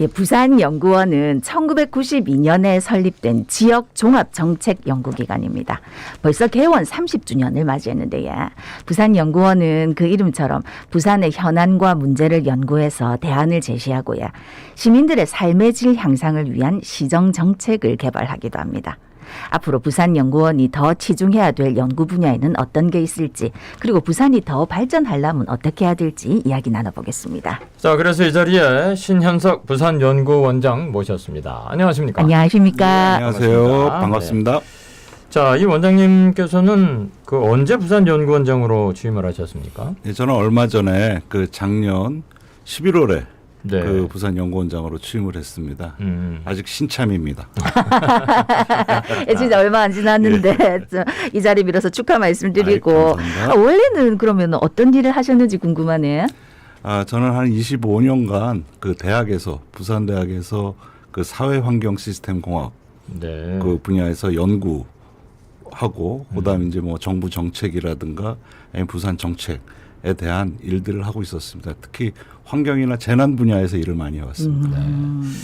예, 부산연구원은 1992년에 설립된 지역 종합 정책 연구기관입니다. 벌써 개원 30주년을 맞이했는데요. 부산연구원은 그 이름처럼 부산의 현안과 문제를 연구해서 대안을 제시하고요. 시민들의 삶의 질 향상을 위한 시정 정책을 개발하기도 합니다. 앞으로 부산 연구원이 더 치중해야 될 연구 분야에는 어떤 게 있을지 그리고 부산이 더 발전하려면 어떻게 해야 될지 이야기 나눠보겠습니다. 자, 그래서 이 자리에 신현석 부산 연구원장 모셨습니다. 안녕하십니까? 안녕하십니까? 안녕하세요. 반갑습니다. 반갑습니다. 자, 이 원장님께서는 그 언제 부산 연구원장으로 취임을 하셨습니까? 예, 저는 얼마 전에 그 작년 11월에 네. 그 부산 연구원장으로 취임을 했습니다. 음. 아직 신참입니다. 예, 진짜 얼마 안 지났는데 저이 자리 빌어서 축하 말씀드리고 아이. 아, 원래는 그러면 어떤 일을 하셨는지 궁금하네요. 아, 저는 한 25년간 그 대학에서 부산 대학에서 그 사회 환경 시스템 공학 네. 그 분야에서 연구 하고 그다음에 이제 뭐 정부 정책이라든가 아니면 부산 정책에 대한 일들을 하고 있었습니다. 특히 환경이나 재난 분야에서 일을 많이 해왔습니다. 음.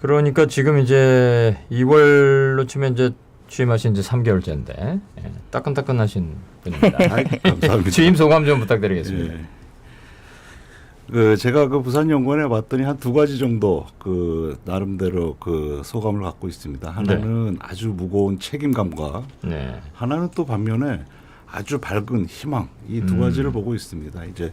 그러니까 지금 이제 2월로 치면 이제 취임하신 지 3개월째인데 예, 따끈따끈하신 분입니다. 감사합니다. 취임 소감 좀 부탁드리겠습니다. 예. 그 제가 그 부산 연구원에 봤더니 한 두 가지 정도 그 나름대로 그 소감을 갖고 있습니다. 하나는 아주 무거운 책임감과 네. 하나는 또 반면에 아주 밝은 희망 이두 음. 가지를 보고 있습니다. 이제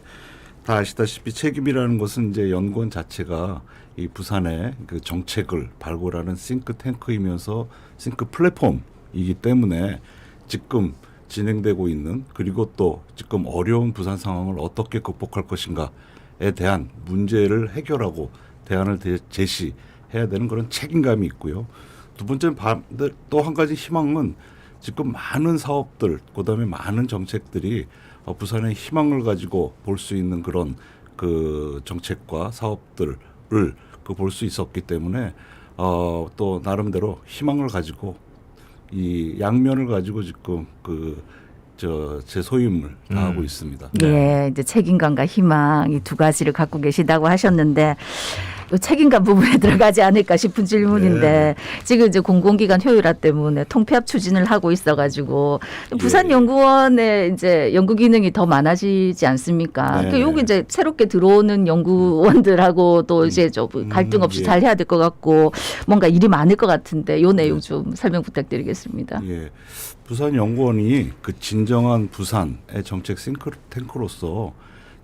다 아시다시피 책임이라는 것은 이제 연구원 자체가 이 부산의 그 정책을 발굴하는 싱크탱크이면서 싱크 플랫폼이기 때문에 지금 진행되고 있는 그리고 또 지금 어려운 부산 상황을 어떻게 극복할 것인가에 대한 문제를 해결하고 대안을 대- 제시해야 되는 그런 책임감이 있고요. 두 번째는 또 한 가지 희망은 지금 많은 사업들, 그다음에 많은 정책들이 어, 부산의 희망을 가지고 볼 수 있는 그런 그 정책과 사업들을 그 볼 수 있었기 때문에 어, 또 나름대로 희망을 가지고 이 양면을 가지고 지금 그 저제 소임을 다하고 음. 있습니다. 예, 이제 책임감과 희망 이 두 가지를 갖고 계시다고 하셨는데 요 책임감 부분에 들어가지 않을까 싶은 질문인데 네. 지금 이제 공공기관 효율화 때문에 통폐합 추진을 하고 있어가지고 예. 부산 연구원의 이제 연구 기능이 더 많아지지 않습니까? 네. 그 여기 이제 새롭게 들어오는 연구원들하고 또 이제 좀 갈등 없이 예. 잘 해야 될 것 같고 뭔가 일이 많을 것 같은데 요 내용 좀 설명 부탁드리겠습니다. 예. 부산 연구원이 그 진정한 부산의 정책 싱크탱크로서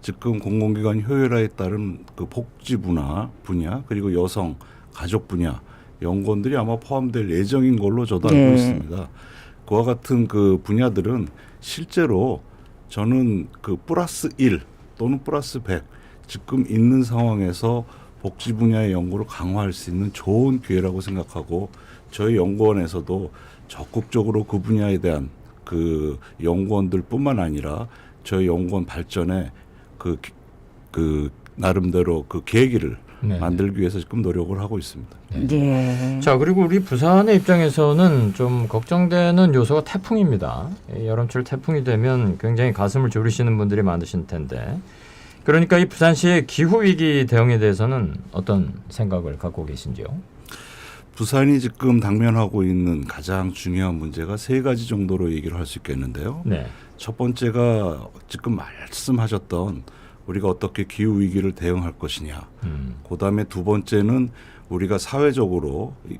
지금 공공기관 효율화에 따른 그 복지 분야 분야 그리고 여성 가족 분야 연구원들이 아마 포함될 예정인 걸로 저도 알고 네. 있습니다. 그와 같은 그 분야들은 실제로 저는 그 플러스 일 또는 플러스 백 지금 있는 상황에서 복지 분야의 연구를 강화할 수 있는 좋은 기회라고 생각하고 저희 연구원에서도 적극적으로 그 분야에 대한 그 연구원들뿐만 아니라 저희 연구원 발전에 그, 기- 그 나름대로 그 계기를 네. 만들기 위해서 지금 노력을 하고 있습니다. 예. 자 그리고 우리 부산의 입장에서는 좀 걱정되는 요소가 태풍입니다. 이 여름철 태풍이 되면 굉장히 가슴을 졸이시는 분들이 많으실 텐데 그러니까 이 부산시의 기후 위기 대응에 대해서는 어떤 생각을 갖고 계신지요? 부산이 지금 당면하고 있는 가장 중요한 문제가 세 가지 정도로 얘기를 할 수 있겠는데요. 네. 첫 번째가 지금 말씀하셨던 우리가 어떻게 기후 위기를 대응할 것이냐. 음. 그다음에 두 번째는 우리가 사회적으로 이-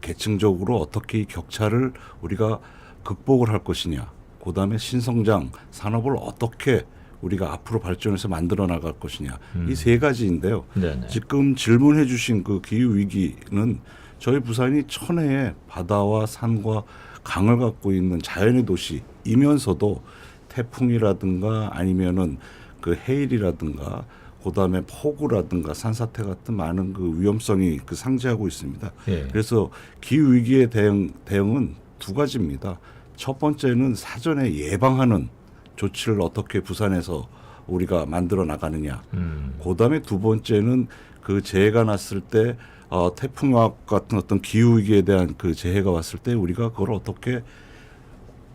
계층적으로 어떻게 이 격차를 우리가 극복을 할 것이냐. 그다음에 신성장 산업을 어떻게 우리가 앞으로 발전해서 만들어 나갈 것이냐. 음. 이세 가지인데요. 네네. 지금 질문해 주신 그 기후 위기는 저희 부산이 천혜의 바다와 산과 강을 갖고 있는 자연의 도시이면서도 태풍이라든가 아니면은 그 해일이라든가 그다음에 폭우라든가 산사태 같은 많은 그 위험성이 그 상지하고 있습니다. 예. 그래서 기후 위기에 대응 대응은 두 가지입니다. 첫 번째는 사전에 예방하는 조치를 어떻게 부산에서 우리가 만들어 나가느냐. 음. 그다음에 두 번째는 그 재해가 났을 때 어, 태풍과 같은 어떤 기후 위기에 대한 그 재해가 왔을 때 우리가 그걸 어떻게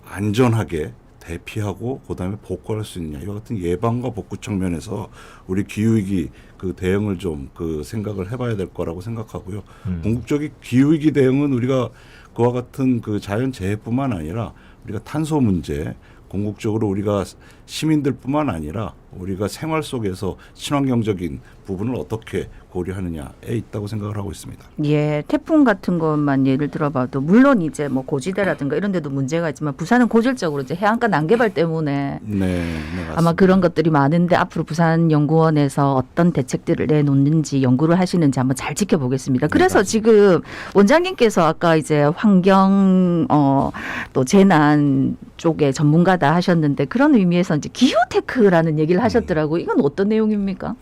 안전하게 대피하고 그다음에 복구할 수 있느냐 이와 같은 예방과 복구 측면에서 우리 기후위기 그 대응을 좀 그 생각을 해봐야 될 거라고 생각하고요. 음. 궁극적인 기후위기 대응은 우리가 그와 같은 그 자연 재해뿐만 아니라 우리가 탄소 문제 궁극적으로 우리가 시민들뿐만 아니라 우리가 생활 속에서 친환경적인 부분을 어떻게 고려하느냐에 있다고 생각을 하고 있습니다. 예, 태풍 같은 것만 예를 들어봐도 물론 이제 뭐 고지대라든가 이런 데도 문제가 있지만 부산은 고질적으로 이제 해안가 난개발 때문에 네, 네. 아마 그런 것들이 많은데 앞으로 부산 연구원에서 어떤 대책들을 내놓는지 연구를 하시는지 한번 잘 지켜보겠습니다. 그래서 맞습니다. 지금 원장님께서 아까 이제 환경 어 또 재난 쪽에 전문가다 하셨는데 그런 의미에서 이제 기후테크라는 얘기를 하셨더라고요. 이건 어떤 내용입니까?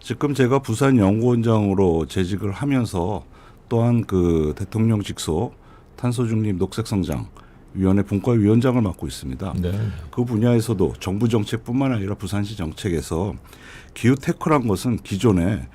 지금 제가 부산 연구원장으로 재직을 하면서 또한 그 대통령 직속 탄소 중립 녹색 성장 위원회 분과 위원장을 맡고 있습니다. 네. 그 분야에서도 정부 정책뿐만 아니라 부산시 정책에서 기후테크란 것은 기존에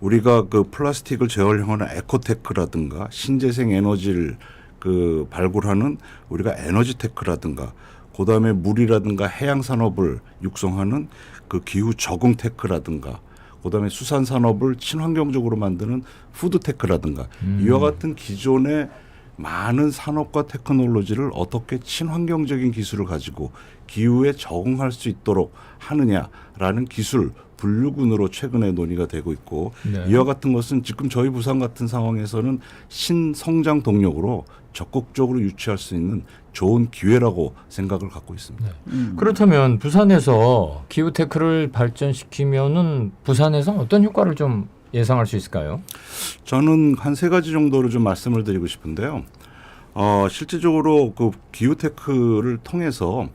우리가 그 플라스틱을 재활용하는 에코테크라든가 신재생 에너지를 그 발굴하는 우리가 에너지테크라든가 그다음에 물이라든가 해양 산업을 육성하는 그 기후 적응 테크라든가 그다음에 수산 산업을 친환경적으로 만드는 푸드 테크라든가 음. 이와 같은 기존의 많은 산업과 테크놀로지를 어떻게 친환경적인 기술을 가지고 기후에 적응할 수 있도록 하느냐라는 기술 분류군으로 최근에 논의가 되고 있고 네. 이와 같은 것은 지금 저희 부산 같은 상황에서는 신성장 동력으로 적극적으로 유치할 수 있는 좋은 기회라고 생각을 갖고 있습니다. 네. 그렇다면 부산에서 기후테크를 발전시키면은 부산에서 어떤 효과를 좀 예상할 수 있을까요? 저는 한 세 가지 정도로 좀 말씀을 드리고 싶은데요. 어, 실질적으로 그 기후테크를 통해서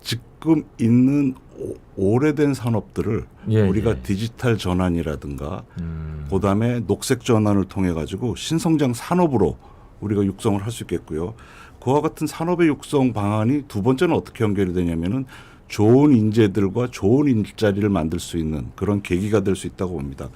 지금 있는 오, 오래된 산업들을 예, 우리가 예. 디지털 전환이라든가 음. 그다음에 녹색 전환을 통해 가지고 신성장 산업으로 우리가 육성을 할 수 있겠고요. 그와 같은 산업의 육성 방안이 두 번째는 어떻게 연결이 되냐면은 좋은 인재들과 좋은 일자리를 만들 수 있는 그런 계기가 될 수 있다고 봅니다.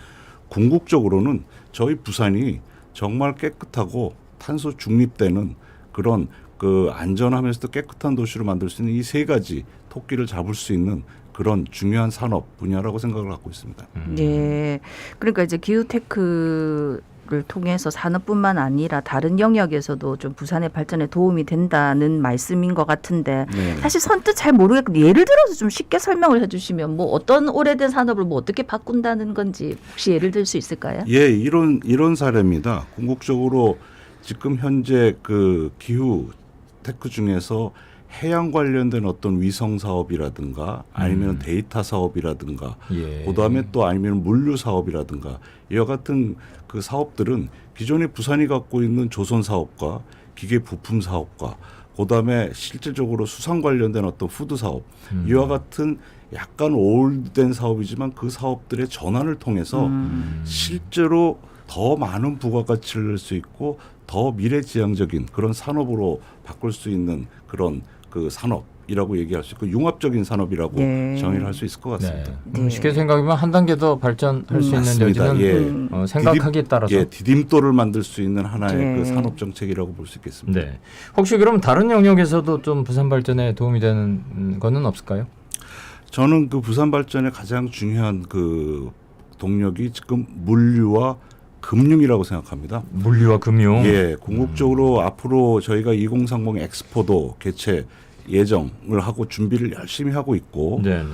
궁극적으로는 저희 부산이 정말 깨끗하고 탄소 중립되는 그런 그 안전하면서도 깨끗한 도시로 만들 수 있는 이 세 가지 토끼를 잡을 수 있는 그런 중요한 산업 분야라고 생각을 갖고 있습니다. 음. 예. 그러니까 이제 기후테크 를 통해서 산업뿐만 아니라 다른 영역에서도 좀 부산의 발전에 도움이 된다는 말씀인 것 같은데 네. 사실 선뜻 잘 모르겠고 예를 들어서 좀 쉽게 설명을 해주시면 뭐 어떤 오래된 산업을 뭐 어떻게 바꾼다는 건지 혹시 예를 들 수 있을까요? 예, 이런 이런 사례입니다. 궁극적으로 지금 현재 그 기후 테크 중에서 해양 관련된 어떤 위성 사업이라든가 아니면 음. 데이터 사업이라든가 예. 그다음에 또 아니면 물류 사업이라든가 이와 같은 그 사업들은 기존에 부산이 갖고 있는 조선 사업과 기계 부품 사업과 그다음에 실질적으로 수산 관련된 어떤 푸드 사업 음. 이와 같은 약간 오래된 사업이지만 그 사업들의 전환을 통해서 음. 실제로 더 많은 부가가치를 낼 수 있고 더 미래지향적인 그런 산업으로 바꿀 수 있는 그런 그 산업이라고 얘기할 수 있고 융합적인 산업이라고 예. 정의를 할 수 있을 것 네. 같습니다. 네. 쉽게 생각하면 한 단계 더 발전할 수 있는 맞습니다. 여지는 예. 음. 어, 생각하기에 따라서 예, 디딤돌을 만들 수 있는 하나의 예. 그 산업 정책이라고 볼 수 있겠습니다. 네. 혹시 그럼 다른 영역에서도 좀 부산 발전에 도움이 되는 음, 거는 없을까요? 저는 그 부산 발전의 가장 중요한 그 동력이 지금 물류와 금융이라고 생각합니다. 물류와 금융. 예, 궁극적으로 앞으로 저희가 2030 엑스포도 개최 예정을 하고 준비를 열심히 하고 있고 네, 네.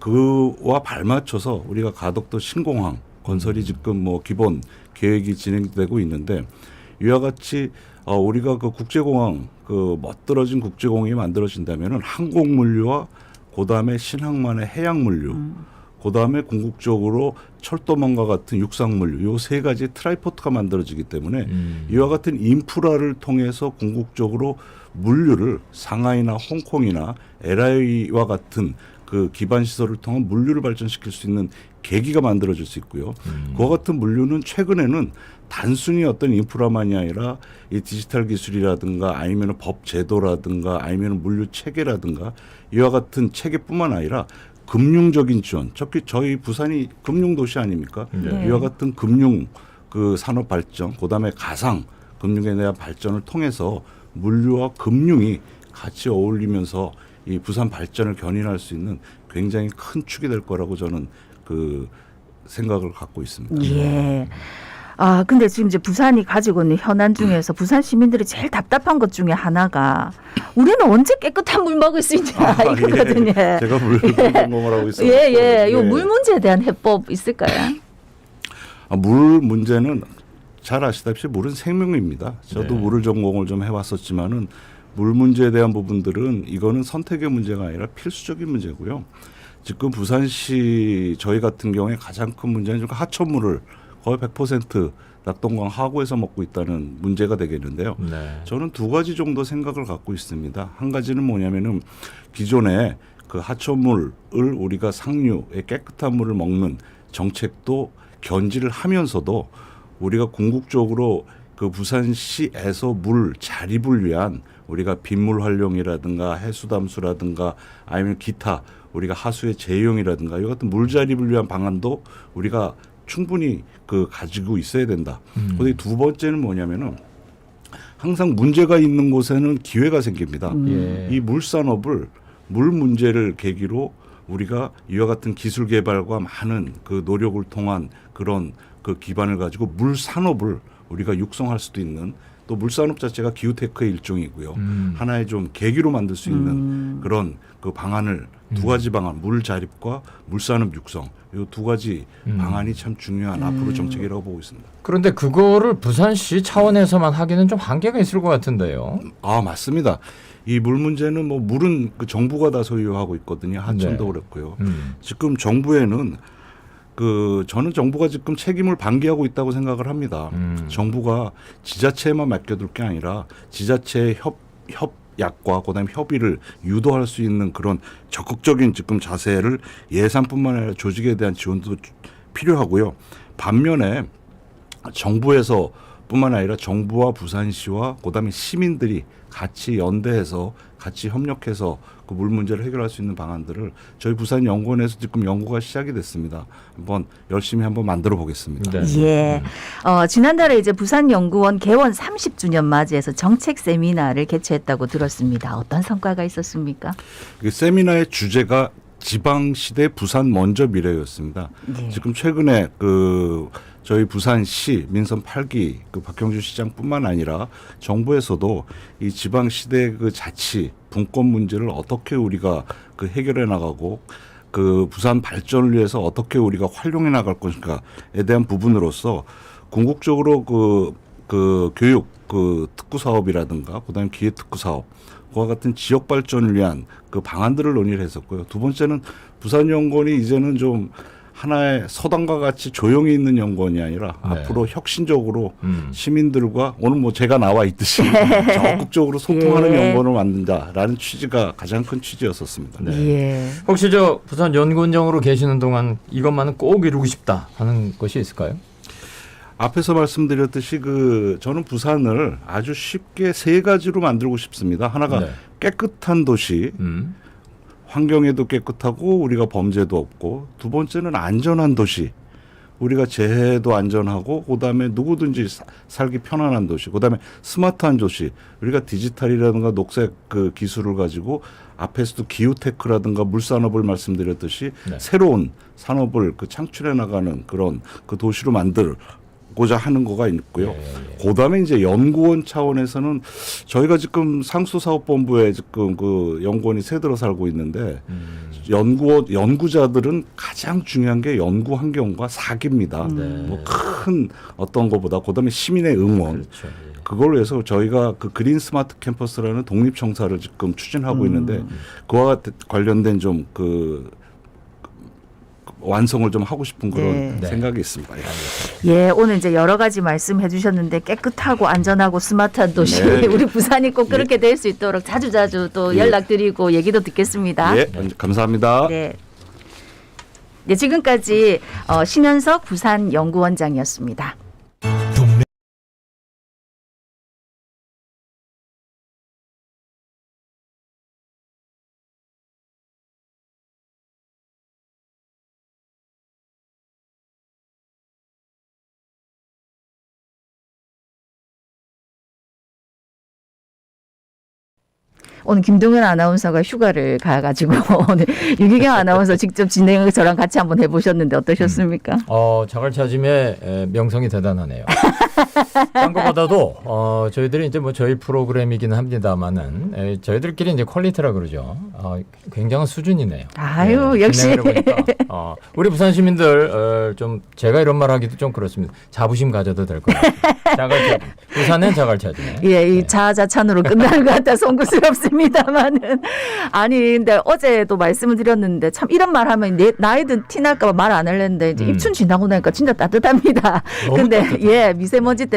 그와 발맞춰서 우리가 가덕도 신공항 건설이 지금 뭐 기본 계획이 진행되고 있는데 이와 같이 어 우리가 그 국제공항 그 멋들어진 국제공항이 만들어진다면은 항공 물류와 그다음에 신항만의 해양 물류 그다음에 궁극적으로 철도망과 같은 육상 물류 요 세 가지 트라이포트가 만들어지기 때문에 음. 이와 같은 인프라를 통해서 궁극적으로 물류를 상하이나 홍콩이나 LA와 같은 그 기반 시설을 통한 물류를 발전시킬 수 있는 계기가 만들어질 수 있고요. 음. 그와 같은 물류는 최근에는 단순히 어떤 인프라만이 아니라 이 디지털 기술이라든가 아니면 법 제도라든가 아니면 물류 체계라든가 이와 같은 체계뿐만 아니라 금융적인 지원, 특히 저희 부산이 금융 도시 아닙니까? 네. 이와 같은 금융 그 산업 발전, 그다음에 가상 금융에 대한 발전을 통해서 물류와 금융이 같이 어울리면서 이 부산 발전을 견인할 수 있는 굉장히 큰 축이 될 거라고 저는 그 생각을 갖고 있습니다. 예. 아, 근데 지금 이제 부산이 가지고 있는 현안 중에서 부산 시민들이 제일 답답한 것 중에 하나가 우리는 언제 깨끗한 물 먹을 수 있냐 이거거든요. 예. 제가 물 전공을 하고 있어요. 예, 예. 요물 문제에 대한 해법 있을까요? 아, 물 문제는 잘 아시다시피 물은 생명입니다. 저도 네. 물을 전공을 좀 해왔었지만은 물 문제에 대한 부분들은 이거는 선택의 문제가 아니라 필수적인 문제고요. 지금 부산시 저희 같은 경우에 가장 큰 문제는 하천물을 거의 100% 낙동강 하구에서 먹고 있다는 문제가 되겠는데요. 네. 저는 두 가지 정도 생각을 갖고 있습니다. 한 가지는 뭐냐면은 기존에 그 하천물을 우리가 상류의 깨끗한 물을 먹는 정책도 견지를 하면서도 우리가 궁극적으로 그 부산시에서 물 자립을 위한 우리가 빗물 활용이라든가 해수담수라든가 아니면 기타 우리가 하수의 재용이라든가 이 같은 물 자립을 위한 방안도 우리가 충분히 그 가지고 있어야 된다. 음. 그리고 두 번째는 뭐냐면은 항상 문제가 있는 곳에는 기회가 생깁니다. 예. 이 물산업을 물 문제를 계기로 우리가 이와 같은 기술 개발과 많은 그 노력을 통한 그런 그 기반을 가지고 물 산업을 우리가 육성할 수도 있는 또 물산업 자체가 기후테크의 일종이고요. 음. 하나의 좀 계기로 만들 수 있는 음. 그런 그 방안을 두 음. 가지 방안 물 자립과 물산업 육성 이 두 가지 음. 방안이 참 중요한 앞으로 정책이라고 보고 있습니다. 그런데 그거를 부산시 차원에서만 하기는 좀 한계가 있을 것 같은데요. 아 맞습니다. 이 물 문제는 뭐 물은 그 정부가 다 so유하고 있거든요. 하천도 네. 그렇고요. 음. 지금 정부에는 그 저는 정부가 지금 책임을 방기하고 있다고 생각을 합니다. 음. 정부가 지자체에만 맡겨둘 게 아니라 지자체의 협 협 약과 그다음에 협의를 유도할 수 있는 그런 적극적인 지금 자세를 예산뿐만 아니라 조직에 대한 지원도 주- 필요하고요. 반면에 정부에서 뿐만 아니라 정부와 부산시와 그다음에 시민들이 같이 연대해서 같이 협력해서 그 물 문제를 해결할 수 있는 방안들을 저희 부산 연구원에서 지금 연구가 시작이 됐습니다. 한번 열심히 한번 만들어 보겠습니다. 네. 예. 어, 지난달에 이제 부산 연구원 개원 30주년 맞이해서 정책 세미나를 개최했다고 들었습니다. 어떤 성과가 있었습니까? 그 세미나의 주제가 지방 시대 부산 먼저 미래였습니다. 네. 지금 최근에 그 저희 부산시 민선 8기 그 박형준 시장뿐만 아니라 정부에서도 이 지방 시대 그 자치 분권 문제를 어떻게 우리가 그 해결해 나가고 그 부산 발전을 위해서 어떻게 우리가 활용해 나갈 것인가에 대한 부분으로서 궁극적으로 그, 그 교육 그 특구 사업이라든가 그 다음에 기획 특구 사업 그와 같은 지역 발전을 위한 그 방안들을 논의를 했었고요. 두 번째는 부산 연구원이 이제는 좀 하나의 서당과 같이 조용히 있는 연구원이 아니라 네. 앞으로 혁신적으로 음. 시민들과 오늘 뭐 제가 나와 있듯이 적극적으로 소통하는 예. 연구원을 만든다라는 취지가 가장 큰 취지였었습니다. 네. 예. 혹시 저 부산 연구원장으로 계시는 동안 이것만은 꼭 이루고 싶다 하는 것이 있을까요? 앞에서 말씀드렸듯이 그 저는 부산을 아주 쉽게 세 가지로 만들고 싶습니다. 하나가 네. 깨끗한 도시, 음. 환경에도 깨끗하고 우리가 범죄도 없고 두 번째는 안전한 도시. 우리가 재해도 안전하고 그다음에 누구든지 사- 살기 편안한 도시. 그다음에 스마트한 도시. 우리가 디지털이라든가 녹색 그 기술을 가지고 앞에서도 기후테크라든가 물산업을 말씀드렸듯이 네. 새로운 산업을 그 창출해 나가는 그런 그 도시로 만들 고자 하는 거가 있고요. 예, 예. 그다음에 이제 연구원 차원에서는 저희가 지금 상수사업본부에 지금 그 연구원이 새 들어 살고 있는데 음. 연구원 연구자들은 가장 중요한 게 연구 환경과 사기입니다. 네. 뭐큰 어떤 것보다 그다음에 시민의 응원 그렇죠. 예. 그걸 위해서 저희가 그 그린 스마트 캠퍼스라는 독립 청사를 지금 추진하고 음. 있는데 그와 관련된 좀그 완성을 좀 하고 싶은 그런 네. 생각이 있습니다. 예. 예, 오늘 이제 여러 가지 말씀해 주셨는데 깨끗하고 안전하고 스마트한 도시 네. 우리 부산이 꼭 그렇게 될 수 있도록 자주 자주 또 예. 연락드리고 얘기도 듣겠습니다. 예, 감사합니다. 네. 네, 지금까지 어, 신현석 부산 연구원장이었습니다. 오늘 김동현 아나운서가 휴가를 가가지고 오늘 유기경 아나운서 직접 진행을 저랑 같이 한번 해보셨는데 어떠셨습니까? 어, 자갈차짐의 에, 명성이 대단하네요. 딴 것보다도 어, 저희들이 이제 뭐 저희 프로그램이긴 합니다만은 에, 저희들끼리 이제 퀄리티라 그러죠. 어, 굉장한 수준이네요. 아유, 예, 역시. 진행을 해보니까, 어, 우리 부산 시민들 어, 좀 제가 이런 말 하기도 좀 그렇습니다. 자부심 가져도 될 것 같아요. 자갈차짐. 부산은 자갈차짐. 예, 이 네. 자아자찬으로 끝나는 것 같아 송구스럽습니다만은 아니 근데 어제도 말씀을 드렸는데 참 이런 말 하면 내 나이 든 티날까 봐 말 안 할랬는데 이제 음. 입춘 지나고 나니까 진짜 따뜻합니다. 근데 따뜻하다. 예 미세먼지 때문에